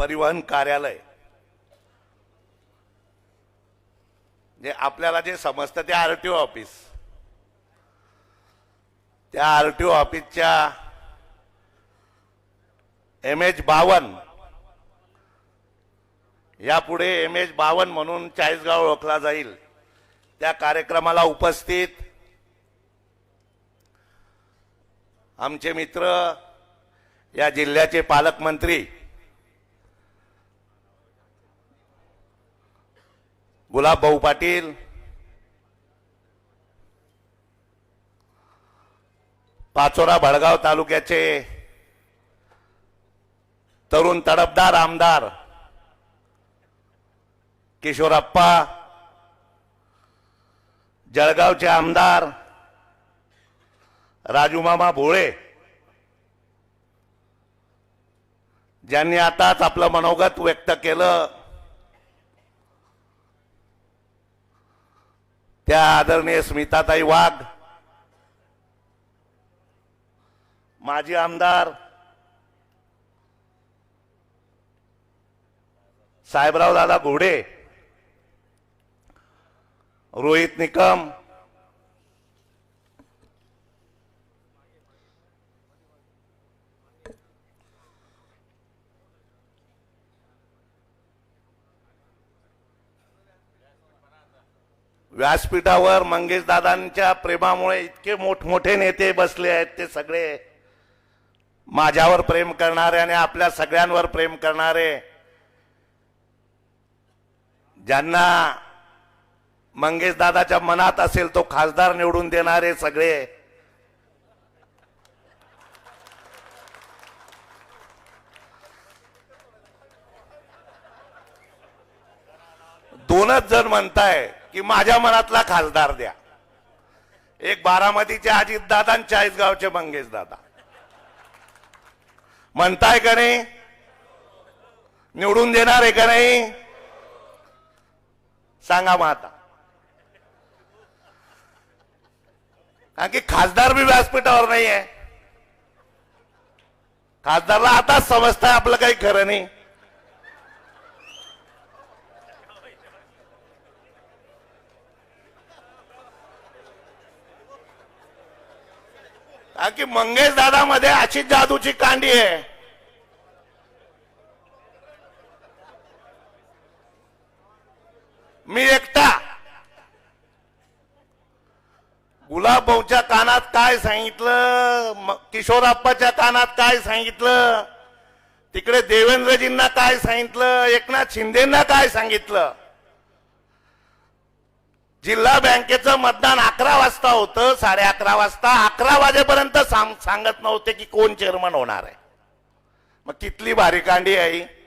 परिवहन कार्यालय. जे आपल्याला जे समजतं ते आर टी ओ ऑफिस. त्या आर टी ओ ऑफिसच्या एम एच बावन. यापुढे एम एच बावन म्हणून चाळीसगाव ओळखला जाईल. त्या कार्यक्रमाला उपस्थित आमचे मित्र या जिल्ह्याचे पालकमंत्री गुलाबभाऊ पाटील. पाचोरा भडगाव तालुक्याचे तरुण तडफदार आमदार किशोरप्पा जळगावचे आमदार राजूमामा भोळे. ज्यांनी आताच आपलं मनोगत व्यक्त केलं त्या आदरणीय स्मिताताई वाघ माजी आमदार साहेबराव दादा घोडे रोहित निकम व्यासपीठावर मंगेश दादांच्या प्रेमामुळे इतके मोठमोठे नेते बसले आहेत ते सगळे माझ्यावर प्रेम करणारे आणि आपल्या सगळ्यांवर प्रेम करणारे. ज्यांना मंगेश दादाच्या मनात असेल तो खासदार निवडून देणारे सगळे. दोनच जण म्हणताय की माझ्या मनातला खासदार द्या. एक बारामतीचे अजित दादा आणि चाळीसगावचे मंगेश दादा. म्हणताय का नाही? निवडून देणार आहे का नाही? सांगा मग आता. कारण की खासदार बी व्यासपीठावर नाही आहे खासदारला आताच समजताय आपलं काही खरं नाही. की मंगेश दादामध्ये अशी जादूची कांडी आहे. मी एकटा. गुलाबभाऊच्या कानात काय सांगितलं? किशोराप्पाच्या कानात काय सांगितलं? तिकडे देवेंद्रजींना काय सांगितलं? एकनाथ शिंदेना काय सांगितलं? जिल्हा बँकेचं मतदान अकरा वाजता होतं साडे अकरा वाजता. अकरा वाजेपर्यंत सांग- सांगत नव्हते की कोण चेअरमन होणार आहे. मग कितली भारी कांडी आहे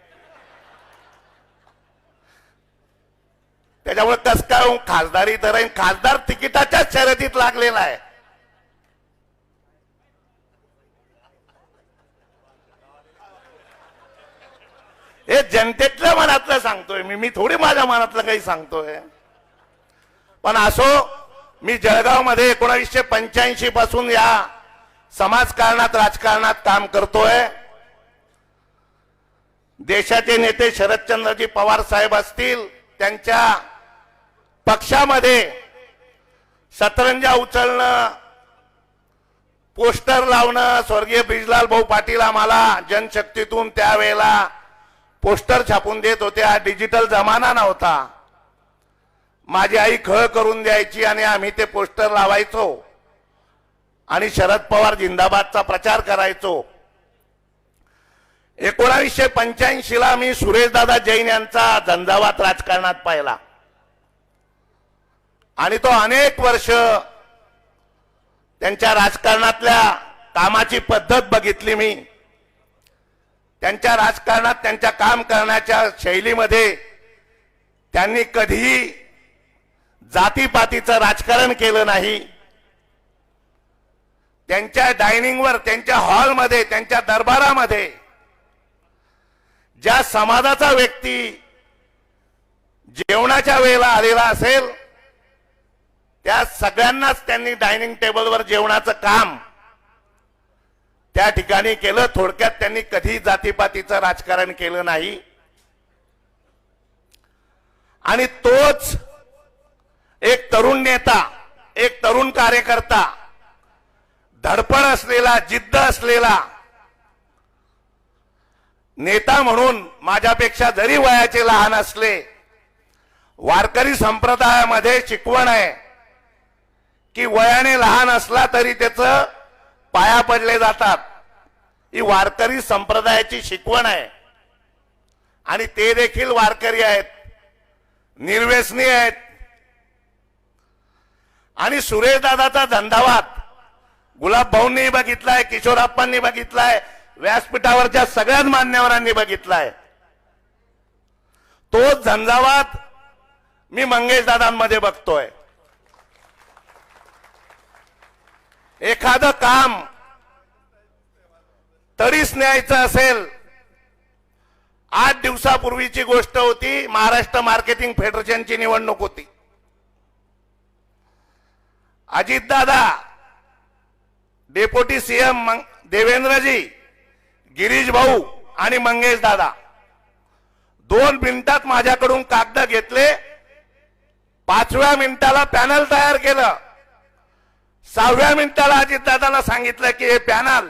त्याच्यामुळे कस काय खासदारी तर राहील खासदार तिकिटाच्याच शर्यतीत लागलेला आहे. हे जनतेतल्या मनातलं सांगतोय मी. मी थोडी माझ्या मनातलं काही सांगतोय. पण असो मी जळगावमध्ये एकोणावीसशे पंच्याऐंशी पासून या समाजकारणात राजकारणात काम करतोय. देशाचे नेते शरदचंद्रजी पवार साहेब असतील त्यांच्या पक्षामध्ये सतरंजा उचलणं पोस्टर लावणं स्वर्गीय ब्रिजलाल भाऊ पाटील आम्हाला जनशक्तीतून त्यावेळेला पोस्टर छापून देत होते हा डिजिटल जमाना नव्हता. माझी आई खळ करून द्यायची आणि आम्ही ते पोस्टर लावायचो. आणि शरद पवार जिंदाबादचा प्रचार करायचो. एकोणावीसशे पंच्याऐंशी ला मी सुरेशदादा जैन यांचा झंझावात राजकारणात पाहिला. आणि तो अनेक वर्ष त्यांच्या राजकारणातल्या कामाची पद्धत बघितली मी. त्यांच्या राजकारणात त्यांच्या काम करण्याच्या शैलीमध्ये त्यांनी कधीही जातीपातीचं राजकारण केलं नाही. त्यांच्या डायनिंगवर त्यांच्या हॉलमध्ये त्यांच्या दरबारामध्ये ज्या समाजाचा व्यक्ती जेवणाच्या वेळेला आलेला असेल त्या सगळ्यांनाच त्यांनी डायनिंग टेबलवर जेवणाचं काम त्या ठिकाणी केलं. थोडक्यात त्यांनी कधी जातीपातीचं राजकारण केलं नाही. आणि तोच एक तरुण नेता एक तरुण कार्यकर्ता धडपड असलेला जिद्द असलेला नेता म्हणून माझ्यापेक्षा जरी वयाचे लहान असले वारकरी संप्रदायामध्ये शिकवण आहे की वयाने लहान असला तरी त्याचं पाया पडले जातात. ही वारकरी संप्रदायाची शिकवण आहे. आणि ते देखील वारकरी आहेत निर्व्यसनी आहेत. आणि सुरेश दादाचा धंदावात गुलाब भाऊंनी बघितलाय किशोरप्पांनी बघितलाय व्यासपीठावरच्या सगळ्याच मान्यवरांनी बघितलाय. तोच झंझावात मी मंगेश दादांमध्ये बघतोय. एखादं काम तरीच न्यायचं असेल आठ दिवसापूर्वीची गोष्ट होती महाराष्ट्र मार्केटिंग फेडरेशनची निवडणूक होती. अजितदादा डेप्युटी सीएम देवेंद्रजी गिरीश भाऊ आणि मंगेश दादा. दोन मिनिटात माझ्याकडून कागद घेतले पाचव्या मिनिटाला पॅनल तयार केलं. सहाव्या मिनिटाला अजितदादाला सांगितलं की हे पॅनल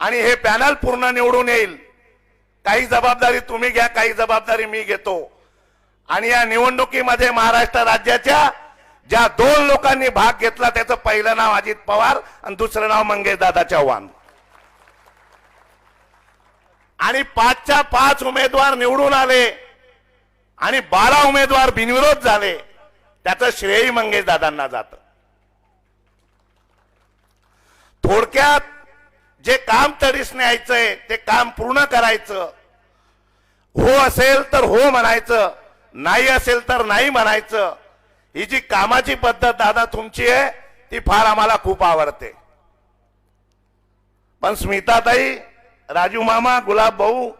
आणि हे पॅनल पूर्ण निवडून येईल. काही जबाबदारी तुम्ही घ्या काही जबाबदारी मी घेतो. आणि या निवडणुकीमध्ये महाराष्ट्र राज्याच्या ज्या दोन लोकांनी भाग घेतला त्याचं पहिलं नाव अजित पवार आणि दुसरं नाव मंगेश दादा चव्हाण आणि पाचच्या पाच उमेदवार निवडून आले आणि बारा उमेदवार बिनविरोध झाले. त्याचं श्रेय मंगेश दादांना थोडक्यात जे काम तडीस न्यायचंय ते काम पूर्ण करायचं. हो असेल तर हो म्हणायचं नाही असेल तर नाही म्हणायचं. ही जी कामाची पद्धत दादा तुमची आहे ती फार आम्हाला खूप आवडते. पण स्मिताताई राजू मामा गुलाब भाऊ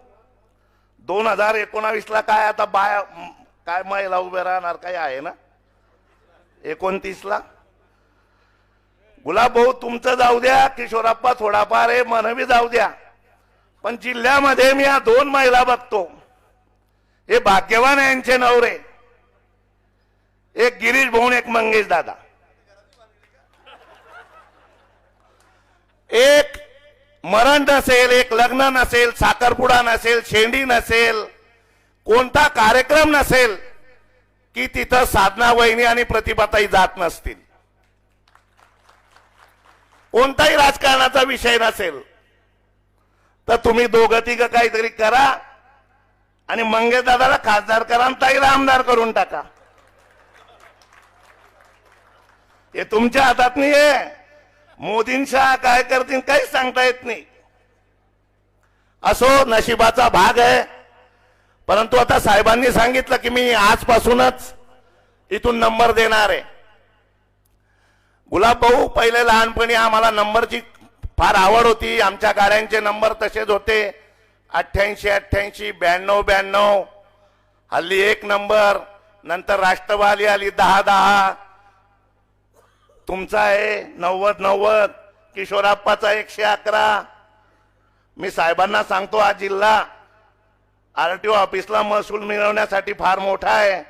दोन हजार एकोणावीस ला काय आता बाया काय महिला उभे राहणार काय आहे ना? एकोणतीस ला गुलाब भाऊ तुमचं जाऊ द्या किशोराप्पा थोडाफार हे मनवी जाऊ द्या. पण जिल्ह्यामध्ये मी या दोन महिला बघतो. हे भाग्यवान यांचे नवरे. एक गिरीश भाऊन एक मंगेश दादा. एक मरण नसेल एक लग्न नसेल साखरपुडा नसेल शेंडी नसेल कोणता कार्यक्रम नसेल की तिथं साधना वहिनी आणि प्रतिभाताई जात नसतील. कोणताही राजकारणाचा विषय नसेल तर तुम्ही दोघं तिघं काहीतरी करा आणि मंगेश दादाला खासदार करा आणि ताईला आमदार करून टाका. हे तुमच्या हातात नाही आहे मोदींच्या काय करतील काहीच सांगता येत नाही. असो नशिबाचा भाग आहे. परंतु आता साहेबांनी सांगितलं की मी आजपासूनच इथून नंबर देणार आहे. गुलाब भाऊ पहिले लहानपणी आम्हाला नंबरची फार आवड होती. आमच्या गाड्यांचे नंबर तसेच होते. अठ्ठ्याऐंशी अठ्ठ्याऐंशी ब्याण्णव ब्याण्णव. हल्ली एक नंबर. नंतर राष्ट्रवादी आली दहा दहा. तुमचा आहे नव्वद नव्वद किशोराप्पाचा एकशे अकरा. मी साहेबांना सांगतो हा जिल्हा आर टी ओ ऑफिसला महसूल मिळवण्यासाठी फार मोठा आहे.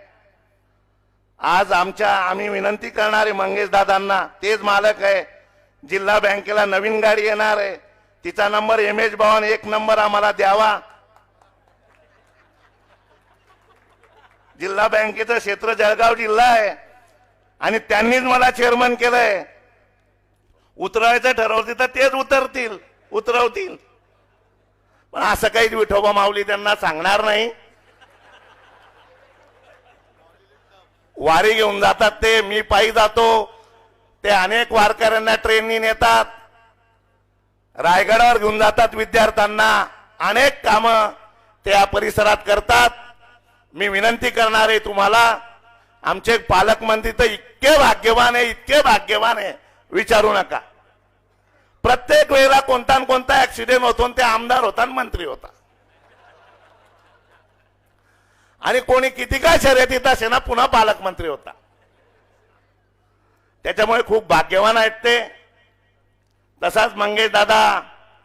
आज आमच्या आम्ही विनंती करणारे मंगेश दादांना तेच मालक आहे. जिल्हा बँकेला नवीन गाडी येणार आहे. तिचा नंबर एम एच भवन एक नंबर आम्हाला द्यावा. जिल्हा बँकेचं क्षेत्र जळगाव जिल्हा आहे. आणि त्यांनीच मला चेअरमन केलंय. उतरायचं ठरवतील तर तेच उतरतील उतरवतील. पण असं काही विठोबा माऊली त्यांना सांगणार नाही. वारी घेऊन जातात ते मी पायी जातो. ते अनेक वारकऱ्यांना ट्रेननी नेतात. रायगडावर घेऊन जातात विद्यार्थ्यांना. अनेक काम त्या परिसरात करतात. मी विनंती करणार आहे तुम्हाला आमचे पालकमंत्री तर इतके भाग्यवान आहे इतके भाग्यवान आहे. विचारू नका. प्रत्येक वेळेला कोणता न कोणता ऍक्सिडेंट होतो ते आमदार होता मंत्री होता. आणि कोणी किती काय शर्यतीत असे ना पुन्हा पालकमंत्री होता. त्याच्यामुळे खूप भाग्यवान आहेत ते. तसाच मंगेश दादा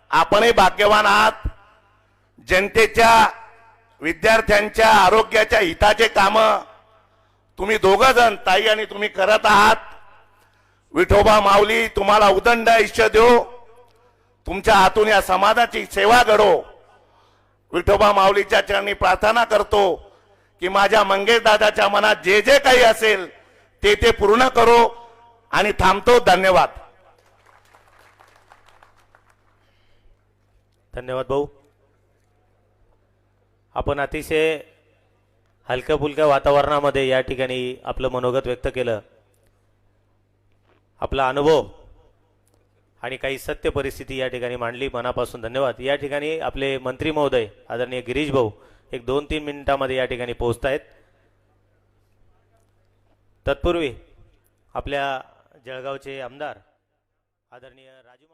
आपणही भाग्यवान आहात. जनतेच्या विद्यार्थ्यांच्या आरोग्याच्या हिताचे काम तुम्ही दोघं जण ताई आणि तुम्ही करत आहात. विठोबा माऊली तुम्हाला उदंड आयुष्य देऊ तुमच्या हातून या समाजाची सेवा घडो. विठोबा माऊलीच्या चरणी प्रार्थना करतो की माझ्या मंगेश दादाच्या मनात जे जे काही असेल ते ते पूर्ण करो आणि थांबतो. धन्यवाद. धन्यवाद भाऊ. आपण अतिशय हलक्या फुलक्या वातावरणामध्ये या ठिकाणी आपलं मनोगत व्यक्त केलं. आपला अनुभव आणि काही सत्य परिस्थिती या ठिकाणी मांडली. मनापासून धन्यवाद. या ठिकाणी आपले मंत्री महोदय आदरणीय गिरीश भाऊ एक दोन तीन मिनिटामध्ये या ठिकाणी पोहोचत आहेत तत्पूर्वी आपल्या जळगावचे आमदार आदरणीय राजू